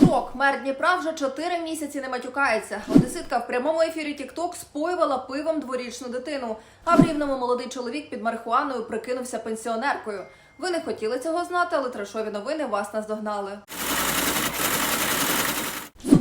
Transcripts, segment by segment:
Шок. Мер Дніпра вже чотири місяці не матюкається. Одеситка в прямому ефірі TikTok споювала пивом дворічну дитину. А в рівному молодий чоловік під марихуаною прикинувся пенсіонеркою. Ви не хотіли цього знати, але трешові новини вас наздогнали.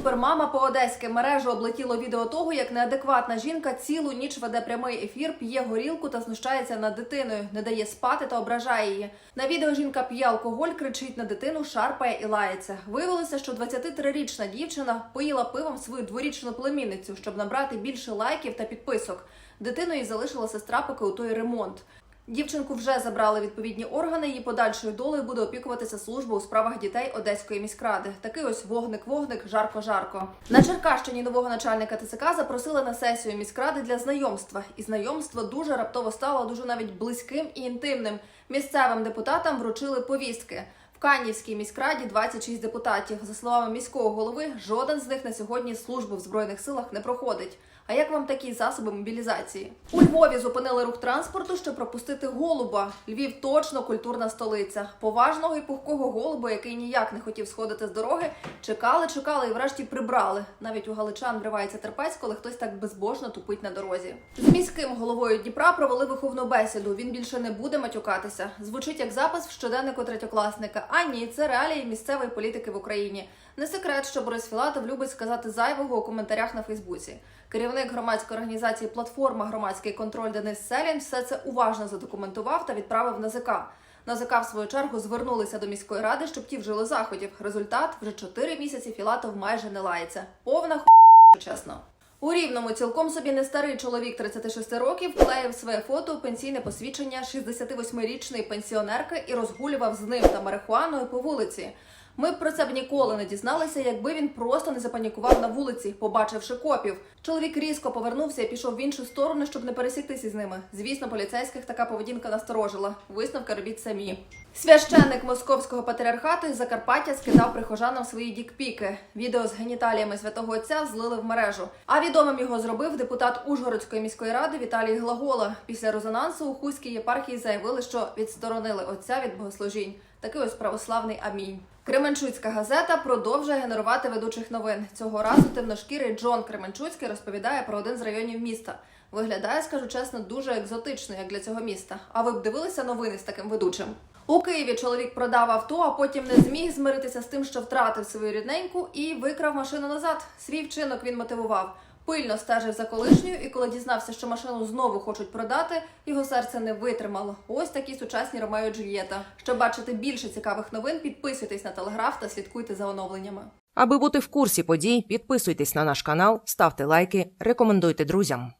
Супермама по одеськи мережу облетіло відео того, як неадекватна жінка цілу ніч веде прямий ефір, п'є горілку та знущається над дитиною, не дає спати та ображає її. На відео жінка п'є алкоголь, кричить на дитину, шарпає і лається. Виявилося, що 23-річна дівчина поїла пивом свою дворічну племінницю, щоб набрати більше лайків та підписок. Дитиною залишила сестра, поки у той ремонт. Дівчинку вже забрали відповідні органи. Її подальшою долею буде опікуватися служба у справах дітей Одеської міськради. Такий ось вогник-вогник, жарко-жарко. На Черкащині нового начальника ТЦК запросили на сесію міськради для знайомства. І знайомство дуже раптово стало дуже навіть близьким і інтимним. Місцевим депутатам вручили повістки. В Канівській міськраді 26 депутатів. За словами міського голови, жоден з них на сьогодні службу в збройних силах не проходить. А як вам такі засоби мобілізації? У Львові зупинили рух транспорту, щоб пропустити голуба. Львів точно культурна столиця. Поважного і пухкого голуба, який ніяк не хотів сходити з дороги, чекали, чекали і врешті прибрали. Навіть у галичан вривається терпець, коли хтось так безбожно тупить на дорозі. З міським головою Дніпра провели виховну бесіду. Він більше не буде матюкатися. Звучить як запис в щоденнику третьокласника. А ні, це реалії місцевої політики в Україні. Не секрет, що Борис Філатов любить сказати зайвого у коментарях на Фейсбуці. Керівник громадської організації Платформа громадський контроль Денис Селін все це уважно задокументував та відправив на ЗК. НАЗК, в свою чергу, звернулися до міської ради, щоб ті вжили заходів. Результат вже 4 місяці Філатов майже не лається. Повна ху... чесно. У рівному цілком собі не старий чоловік 36 років вклеїв своє фото у пенсійне посвідчення 68-річної пенсіонерки і розгулював з ним та марихуаною по вулиці. Ми б про це б ніколи не дізналися, якби він просто не запанікував на вулиці, побачивши копів. Чоловік різко повернувся і пішов в іншу сторону, щоб не пересіктися з ними. Звісно, поліцейських така поведінка насторожила. Висновки робіть самі. Священник московського патріархату із Закарпаття скидав прихожанам свої дікпіки. Відео з геніталіями святого отця злили в мережу. А відомим його зробив депутат Ужгородської міської ради Віталій Глагола. Після резонансу у Хуській єпархії заявили, що відсторонили отця від богослужінь. Такий ось православний амінь. Кременчуцька газета продовжує генерувати ведучих новин. Цього разу темношкірий Джон Кременчуцький розповідає про один з районів міста. Виглядає, скажу чесно, дуже екзотично, як для цього міста. А ви б дивилися новини з таким ведучим? У Києві чоловік продав авто, а потім не зміг змиритися з тим, що втратив свою рідненьку, і викрав машину назад. Свій вчинок він мотивував. Пильно стежив за колишньою, і коли дізнався, що машину знову хочуть продати, його серце не витримало. Ось такі сучасні Ромео і Джульєта. Щоб бачити більше цікавих новин, підписуйтесь на телеграф та слідкуйте за оновленнями. Аби бути в курсі подій, підписуйтесь на наш канал, ставте лайки, рекомендуйте друзям.